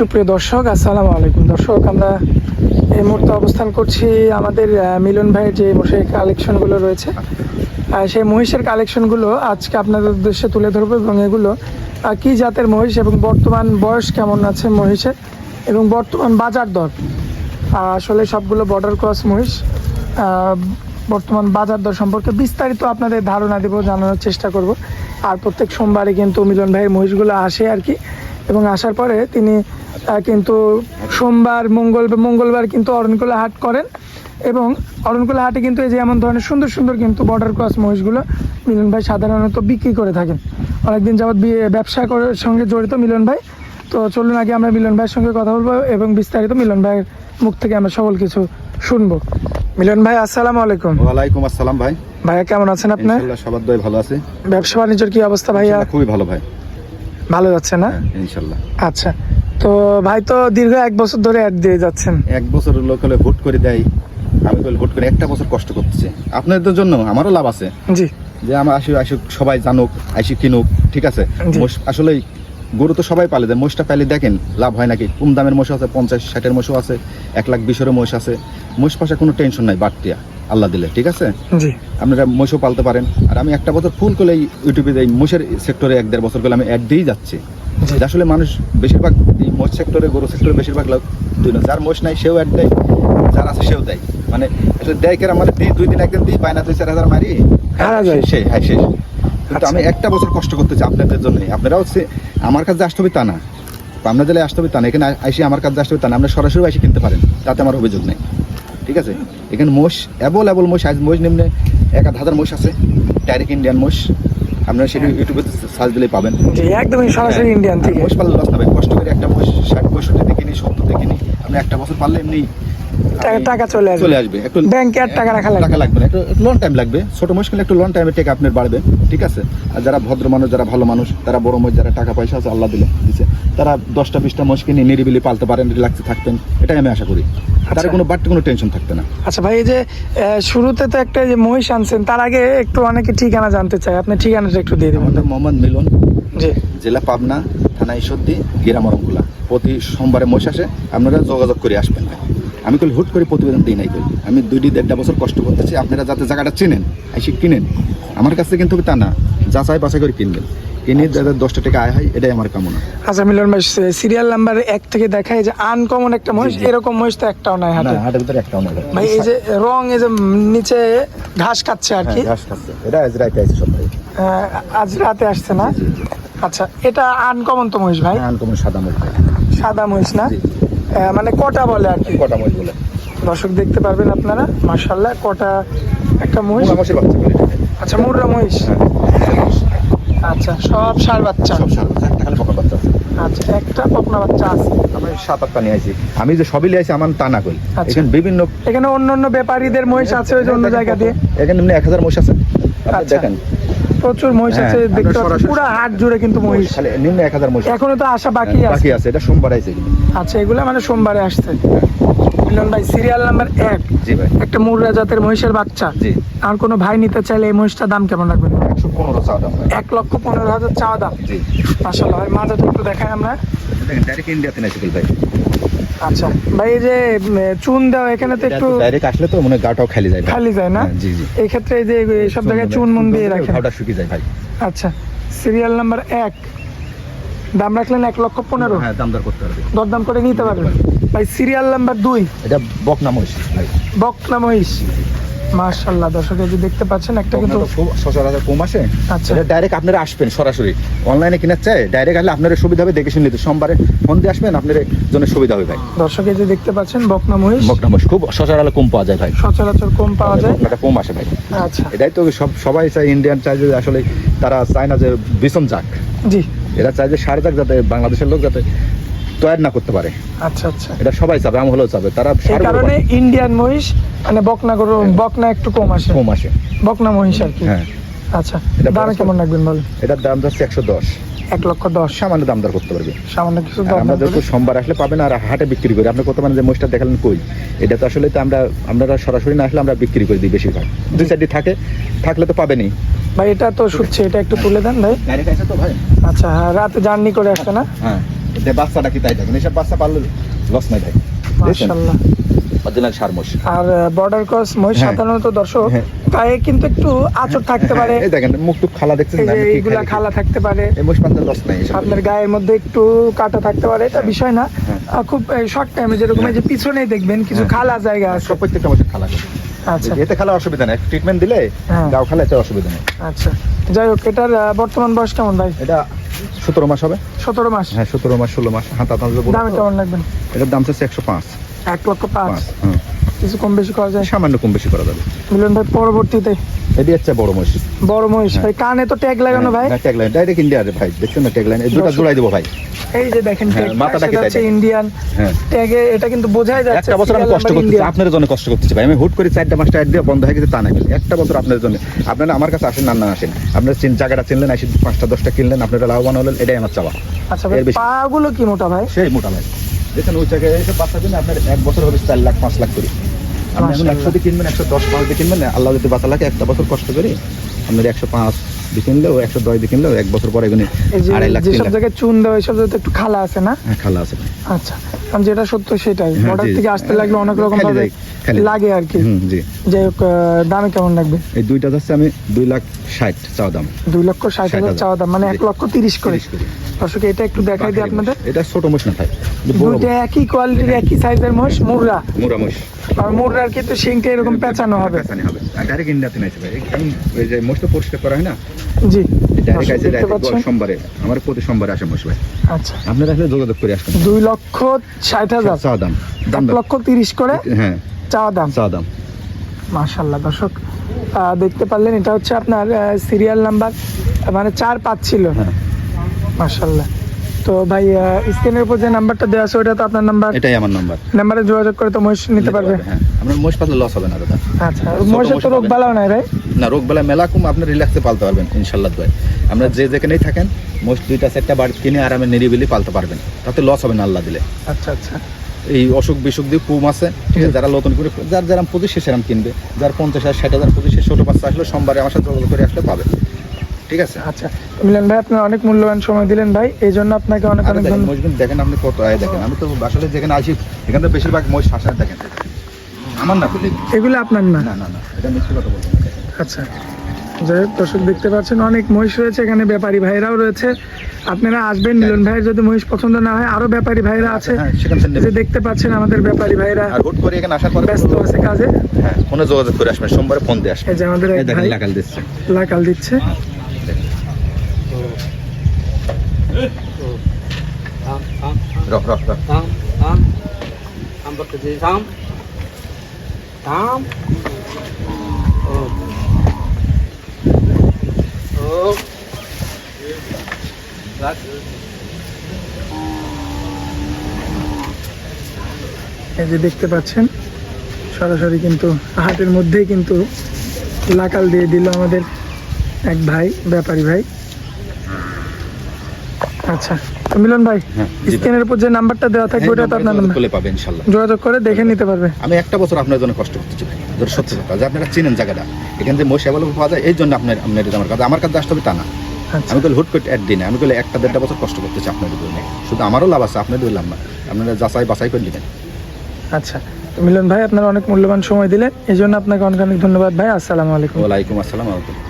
সুপ্রিয় দর্শক, আসসালামু আলাইকুম। দর্শক, আমরা এই মুহূর্তে অবস্থান করছি আমাদের মিলন ভাইয়ের যে মহিষের কালেকশনগুলো রয়েছে। সেই মহিষের কালেকশনগুলো আজকে আপনাদের উদ্দেশ্যে তুলে ধরবো এবং এগুলো কি জাতের মহিষ এবং বর্তমান বয়স কেমন আছে মহিষের এবং বর্তমান বাজার দর? আসলে সবগুলো বর্ডার ক্রস মহিষ বর্তমান বাজার দর সম্পর্কে বিস্তারিত আপনাদের ধারণা দেবো, জানানোর চেষ্টা করব। আর প্রত্যেক সোমবারে কিন্তু মিলন ভাইয়ের মহিষগুলো আসে আর কি। এবং আসার পরে তিনি কিন্তু সোমবার মঙ্গল মঙ্গলবার কিন্তু অরণকুলা হাট করেন এবং অরণকুলা হাটে কিন্তু এই যে এমন ধরনের সুন্দর সুন্দর কিন্তু বর্ডার ক্রস মহিষগুলো মিলন ভাই সাধারণত বিক্রি করে থাকেন। অনেকদিন যাবৎ ব্যবসা করার সঙ্গে জড়িত মিলন ভাই। তো চলুন আগে আমরা মিলন ভাইয়ের সঙ্গে কথা বলব এবং বিস্তারিত মিলন ভাইয়ের মুখ থেকে আমরা সকল কিছু শুনব। মিলন ভাই আসসালামু আলাইকুম। ওয়ালাইকুম আসসালাম ভাই। ভাইয়া কেমন আছেন আপনি? সবার দয় ভালো আছে। ব্যবসা বাণিজ্যের কি অবস্থা ভাইয়া? খুবই ভালো ভাই। ভালো যাচ্ছে না? হ্যাঁ ইনশাল্লাহ। আচ্ছা তো ভাই তো দীর্ঘ এক বছর ধরে অ্যাড দিয়ে যাচ্ছেন। এক বছর লোক হলে ভোট করে দেয় আমি বলে ভোট করে একটা বছর কষ্ট করতেছে। আপনাদের জন্য আমারও লাভ আছে। জি। যে আমার আসি আসুক সবাই জানুক আইসি কিনুক ঠিক আছে। আসলে গরু তো সবাই পালে দেয়। মোষটা পাইলে দেখেন লাভ হয় নাকি? কম দামের মোষ আছে পঞ্চাশ ষাটের মোষও আছে এক লাখ বিশেরও মোষ আছে। মোষ পাশে কোনো টেনশন নাই বাড়তিয়া আল্লাহ দিলে ঠিক আছে? আপনারা মোষও পালতে পারেন। আর আমি একটা বছর ফুল করে এই ইউটিউবে এই মোষের সেক্টরে এক দেড় বছর করে আমি অ্যাড দিয়েই যাচ্ছি। আসলে মানুষ বেশিরভাগ এই মোষ সেক্টরে গরু সেক্টরে বেশিরভাগ লোক দুই না যার মোষ নাই সেও অ্যাড দেয় যার আছে সেও দেয়। মানে আসলে দেয় কেরা মানে দিই দুই দিন একদিন দিই পায় না দুই চার হাজার মারি হারা যায়। সেই হ্যাঁ শেষ। কিন্তু আচ্ছা। আমি একটা বছর কষ্ট করতেছি আপনাদের জন্য। আপনারাও হচ্ছে আমার কাছে আসতে হবে তা না। বা আপনাদের আসতে হবে তা না। এখানে আইসি আমার কাছে আসতে হবে তা না। আপনারা সরাসরি এসে কিনতে পারেন। তাতে আমার অভিযোগ নেই। ঠিক আছে? এখানে মোষ অ্যাবল অ্যাবল মোষ আজ মোষ নিম্নে এক আধ হাজার মোষ আছে। ডাইরেক্ট ইন্ডিয়ান মোষ। আপনারা সেটা ইউটিউবে সার্চ দিলেই পাবেন। একদমই সরাসরি হ্যাঁ। ইন্ডিয়ান থেকে। মোষ পাললে লস না ভাই। কষ্ট করে একটা মোষ ষাট পঁয়ষট্টিতে কিনি সত্তরতে কিনি আপনি একটা বছর পারলে এমনি টাকা- চলে আসবে। চলে আসবে। একটু ব্যাংকে আর টাকা রাখা লাগবে। টাকা লাগবে না। একটু লং টাইম লাগবে। ছোট মোষ একটু লং টাইমে টেক আপনার বাড়বে। ঠিক আছে? আর যারা ভদ্র মানুষ যারা ভালো মানুষ তারা বড় মোষ যারা টাকা পয়সা আছে আল্লাহ দিলে দিচ্ছে তারা দশটা বিশটা মোষ কিনে নিরিবিলি পালতে পারেন রিল্যাক্সে থাকতেন। এটাই আমি আশা করি। তার আচ্ছা। কোনো বাড়তি কোনো টেনশন থাকতে না। আচ্ছা ভাই এই যে শুরুতে তো একটা যে মহিষ আনছেন তার আগে একটু অনেকে ঠিকানা জানতে চায়। আপনি ঠিকানাটা একটু দিয়ে দেবেন। মোহাম্মদ মিলন। জি। জেলা পাবনা থানা ঈশ্বরদী গিরামরমগুলা প্রতি সোমবারে মোষ আসে। আপনারা যোগাযোগ করে আসবেন আমি কল হুট করে প্রতিবেদন দিই নাই আমি দুইটি দেড়টা বছর কষ্ট করতেছি আপনারা যাতে জায়গাটা চেনেন এসে কিনেন। আমার কাছে কিন্তু তা না যাচাই বাছাই করে কিনবেন। কিনে যাতে দশটা টাকা আয় হয় এটাই আমার কামনা। আচ্ছা মিলন ভাই সিরিয়াল নাম্বার এক থেকে দেখায় যে আনকমন একটা মহিষ। এরকম মহিষ তো একটাও নাই না হাটের ভিতরে একটাও না ভাই এই যে রং এই যে নিচে ঘাস খাচ্ছে আর কি। হ্যাঁ, ঘাস খাচ্ছে এটা আজ রাইতে আছে সব ভাই আজ রাতে আসছে না। আচ্ছা এটা আনকমন তো মহিষ ভাই? আনকমন সাদা মরিচ ভাই। সাদা মহিষ না? মানে কটা বলে আর কি? কটা মহিষ বলে। দর্শক দেখতে পারবেন আপনারা মার্শাল্লাহ কটা একটা মহিষ? বাচ্চা আচ্ছা মুর্রা মহিষ। আচ্ছা সব সার বাচ্চা। সব সাদা একটা খালি বাচ্চা আচ্ছা একটা পকনা বাচ্চা আছে। আমি সাত আটটা নিয়ে আইছি আমি যে সবই লিয়ে আইছি আমার তা না কই। আচ্ছা। এখানে বিভিন্ন এখানে অন্য অন্য ব্যাপারীদের মহিষ আছে ওই যে অন্য জায়গা দিয়ে। এখানে এমনি এক হাজার মহিষ আছে। আচ্ছা। দেখেন। প্রচুর মহিষ হ্যাঁ, আছে দেখতে পাচ্ছি পুরো হাট জুড়ে কিন্তু মহিষ নিম্ন এক হাজার মহিষ। এখনও তো আসা বাকি হ্যাঁ, আছে। বাকি আছে এটা সোমবার আইছে আচ্ছা এগুলো মানে সোমবারে আসছে। মিলন ভাই সিরিয়াল নাম্বার এক। জি ভাই। একটা মুর্রা জাতের মহিষের বাচ্চা। জি। আর কোনো ভাই নিতে চাইলে এই মহিষটার দাম কেমন রাখবেন একশো পনেরো চা দাম। এক লক্ষ পনেরো হাজার চাওয়া দাম। জি। মাসাল্লাহ ভাই মাজাটা একটু দেখাই আমরা। দেখেন ডাইরেক্ট ইন্ডিয়াতে নাই ভাই। আচ্ছা। ভাই এই যে চুন দেওয়া এখানে তো একটু ডাইরেক্ট আসলে তো মনে গাটাও খালি যায় খালি যায় না? হ্যাঁ, জি জি। এই ক্ষেত্রে এই যে সব জায়গায় চুন মুন দিয়ে রাখেন। ওটা শুকিয়ে যায় ভাই। আচ্ছা সিরিয়াল নাম্বার এক। দাম রাখলেন এক লক্ষ পনেরো। হ্যাঁ দাম দর করতে পারবে দরদাম করে নিতে পারবেন। ভাই সিরিয়াল নাম্বার দুই। এটা বকনা মহিষ ভাই। বকনা মহিষ। মার্শাল্লাহ দর্শক এই যে দেখতে পাচ্ছেন একটা কিন্তু খুব সচরাচর কম আসে। আচ্ছা। এটা ডাইরেক্ট আপনারা আসবেন সরাসরি। অনলাইনে কেনার চাই ডাইরেক্ট আসলে আপনার সুবিধা হবে দেখে শুনে নিতে। সোমবারে ফোন দিয়ে আসবেন আপনার জন্য সুবিধা হবে ভাই। দর্শক এই যে দেখতে পাচ্ছেন বকনা মহিষ। বকনা মহিষ খুব সচরাচর কম পাওয়া যায় ভাই। সচরাচর কম পাওয়া যায়। বকনাটা কম আসে ভাই। আচ্ছা। এটাই তো সব সবাই চায় ইন্ডিয়ান চায় যে আসলে তারা চায় না যে বিষম যাক। জি। এরা চায় যে সার যাক যাতে বাংলাদেশের লোক যাতে তৈরি না করতে পারে। আচ্ছা আচ্ছা। এটা সবাই চাবে আমি হলেও চাবে তারা ষাঁড় কারণে ইন্ডিয়ান মহিষ মানে বকনা গরু বকনা একটু কম আসে। কম আসে। বকনা মহিষ আর কি। হ্যাঁ। আচ্ছা এটা দামে কেমন রাখবেন বলেন? এটার দাম যাচ্ছে একশো দশ। এক লক্ষ দশ। সামান্য দাম দর করতে পারবে। সামান্য কিছু আমরা যেহেতু সোমবার আসলে পাবেন আর হাটে বিক্রি করি আপনি কত মানে যে মহিষটা দেখালেন কই? এটা তো আসলে তো আমরা আমরা সরাসরি না আসলে আমরা বিক্রি করে দিই বেশিরভাগ। দুই চারটি থাকে থাকলে তো পাবেনই। ভাই এটা তো শুচ্ছে এটা একটু তুলে দেন ভাই। তো ভাই। আচ্ছা হ্যাঁ রাতে জার্নি করে আসছে না? হ্যাঁ। যে বাচ্চাটা কি তাই দেখেন? এইসব বাচ্চা পারলে লস নাই ভাই। মাশাল্লাহ অরিজিনাল সার মোষ আর বর্ডার ক্রস মহিষ হ্যাঁ। সাধারণত দর্শক হ্যাঁ। গায়ে কিন্তু একটু আঁচড় থাকতে পারে। এই দেখেন মুখ টুক খালা না? এইগুলা খালা থাকতে পারে। এই মোষ পান্তার লস নাই আপনার গায়ের মধ্যে একটু কাটা থাকতে পারে এটা বিষয় না। হ্যাঁ। খুব শর্ট টাইমে যেরকম এই যে পিছনেই দেখবেন কিছু হ্যাঁ। খালা জায়গা আছে। প্রত্যেকটা মোষের খালা এতে খালা অসুবিধা নেই। ট্রিটমেন্ট দিলে হ্যাঁ। গাও খালা এতে অসুবিধা নেই। আচ্ছা। যাই হোক এটার বর্তমান বয়স কেমন ভাই? এটা সতেরো মাস হবে। সতেরো মাস? হ্যাঁ সতেরো মাস ষোলো মাস। হাতা দামে কেমন লাগবে? এটার দাম হচ্ছে একশো পাঁচ। এক লক্ষ পাঁচ। কিছু কম বেশি করা যায়। সামান্য কম বেশি করা যাবে। মিলন ভাই পরবর্তীতে। এটি হচ্ছে বড় মোষ বড় মহিষ ভাই কানে তো ট্যাগ লাগানো ভাই। ট্যাগলাইন ডাইরেক্ট ভাই দেখছেন না ট্যাগলাইন এই দুটো জোড়াই দেবো ভাই। এই যে দেখেন হ্যাঁ, হচ্ছে ইন্ডিয়ান হ্যাঁ। ট্যাগে এটা কিন্তু বোঝাই যাচ্ছে একটা বছর আমি কষ্ট করতেছি। আপনার জন্য কষ্ট করতেছি ভাই। আমি হুট করে চারটা পাঁচটা অ্যাড দিয়ে বন্ধ হয়ে গেছে তা না একটা বছর আপনার জন্য। আপনারা আমার কাছে আসেন না না আসেন। আপনার চিন জায়গাটা চিনলেন আসি পাঁচটা দশটা কিনলেন আপনারা লাভবান হলেন এটাই আমার চাওয়া। আচ্ছা ভাই এর বেশি। পা গুলো কি মোটা ভাই? সেই মোটা ভাই। দেখেন ওই জায়গায় এসে বাচ্চা জন্য আপনার এক বছর হবে চার লাখ পাঁচ লাখ করে। আপনি এখন মাশাআল্লাহ। একশো দিয়ে কিনবেন একশো দশ পাঁচ দিয়ে কিনবেন আল্লাহ যদি লাগে একটা বছর কষ্ট করে আপনার একশো পাঁচ দিয়ে কিনলেও একশো দশ দিয়ে কিনলেও এক বছর পরে এগুলি আড়াই লাখ তিন জায়গায় চুন দেওয়া ওইসব জায়গায় একটু খালা আছে না? হ্যাঁ খালা আছে আচ্ছা কারণ যেটা সত্য সেটাই। হ্যাঁ, বর্ডার থেকে আসতে লাগলে অনেক রকম ভাবে যায়, খালি যায়। লাগে আর কি। জি। যাই হোক দামে কেমন লাগবে? এই দুইটা যাচ্ছে আমি দুই লাখ ষাট চাওয়া দাম। দুই লক্ষ ষাট হাজার চাওয়া দাম মানে এক লক্ষ তিরিশ করে। দর্শক এটা একটু দেখাই দিই আপনাদের। এটা ছোট মোষ না ভাই দুইটা একই কোয়ালিটির একই সাইজের মোষ মুররা মোরা মোষ আর মুররার কিন্তু শিংটা এরকম পেঁচানো হবে। পেঁচানো হবে। ডাইরেক্ট ইন্ডিয়াতে ভাই ওই যে মোষটা পরিষ্কার করা হয় না? জি। ডাইরেক্ট আছে সোমবারে। আমার প্রতি সোমবারে আসে ভাই। আচ্ছা। আপনারা আসলে যোগাযোগ করে আসবেন। দুই লক্ষ ষাট হাজার। চাওয়া দাম। দাম লক্ষ তিরিশ করে? হ্যাঁ। চাওয়া দাম। দাম। মাশাল্লাহ দর্শক দেখতে পারলেন এটা হচ্ছে আপনার সিরিয়াল নাম্বার মানে চার পাঁচ ছিল। হ্যাঁ। মাশাল্লাহ। তো ভাই স্ক্রিনের উপর যে নাম্বারটা দেওয়া আছে ওটা তো আপনার নাম্বার এটাই আমার নাম্বার। নাম্বারে যোগাযোগ করে তো মহিষ নিতে পারবে। হ্যাঁ। আপনার মোষ পাতলে লস হবে না দাদা। আচ্ছা মহিষের মহিষ তো রোগ। বালাও নাই ভাই না রোগ বেলা মেলা কম আপনি রিল্যাক্সে পালতে পারবেন ইনশাল্লাহ ভাই আমরা যে যেখানেই থাকেন মোষ দুইটা চারটা বাড়ি কিনে আরামে নিরিবিলি পালতে পারবেন। তাতে লস হবে না আল্লাহ দিলে। আচ্ছা আচ্ছা। এই অসুখ বিসুখ দিয়ে কম আছে ঠিক আছে যারা নতুন করে যার যারা পঁচিশ সেরাম কিনবে যার পঞ্চাশ হাজার ষাট হাজার পঁচিশে ছোটো বাচ্চা আসলে সোমবারে আমার সাথে যোগাযোগ করে আসলে পাবে। ঠিক আছে? আচ্ছা। মিলন ভাই আপনি অনেক মূল্যবান সময় দিলেন ভাই এই জন্য আপনাকে অনেক অনেক দেখেন ধন্যবাদ। দেখেন আপনি কত আয় দেখেন আমি তো আসলে যেখানে আসি এখানে তো বেশিরভাগ মহিষ শাসার দেখেন। আমার না এগুলো আপনার না? না না না এটা মিথ্যে কথা বলব না। আচ্ছা। যাই হোক দর্শক দেখতে পাচ্ছেন অনেক মহিষ রয়েছে এখানে ব্যাপারী ভাইরাও রয়েছে। আপনারা আসবেন মিলন ভাইয়ের যদি মহিষ পছন্দ না হয় আরও ব্যাপারী ভাইরা আছে। হ্যাঁ যে দেখতে পাচ্ছেন আমাদের ব্যাপারী ভাইরা। আর হুট করে এখানে আসার পরে ব্যস্ত আছে কাজে। হ্যাঁ ফোনে যোগাযোগ করে আসবেন সোমবারে ফোন দিয়ে আসবেন। এই যে আমাদের ভাই লাগাল দিচ্ছে। লাকাল দিচ্ছে। রক রক রক. এই যে দেখতে পাচ্ছেন সরাসরি কিন্তু হাটের মধ্যেই কিন্তু লাকাল দিয়ে দিল আমাদের এক ভাই ব্যাপারী ভাই। আচ্ছা। তো মিলন ভাই হ্যাঁ, স্ক্রিনের উপর যে নাম্বারটা দেওয়া থাকবে ওটা তো আপনার নাম্বার করলে পাবে ইনশাল্লাহ। যোগাযোগ করে দেখে নিতে পারবে। আমি একটা বছর আপনার জন্য কষ্ট করতেছি ভাই ধরো সত্যি কথা যে আপনারা চিনেন জায়গাটা এখান থেকে মোষ অ্যাভেলেবল পাওয়া যায় এই জন্য আপনার আপনার আমার কাছে আমার কাছে আসতে হবে তা না। আচ্ছা। আমি তো হুট করে অ্যাড দিই না আমি বলে একটা দেড়টা বছর কষ্ট করতেছি আপনাদের জন্য শুধু আমারও লাভ আছে আপনাদের লাভ না। আপনারা যাচাই বাছাই করে নেবেন। আচ্ছা। তো মিলন ভাই আপনার অনেক মূল্যবান সময় দিলেন এই জন্য আপনাকে অনেক অনেক ধন্যবাদ ভাই। আসসালামু আলাইকুম। ওয়ালাইকুম আসসালাম আহমতুল্লাহ।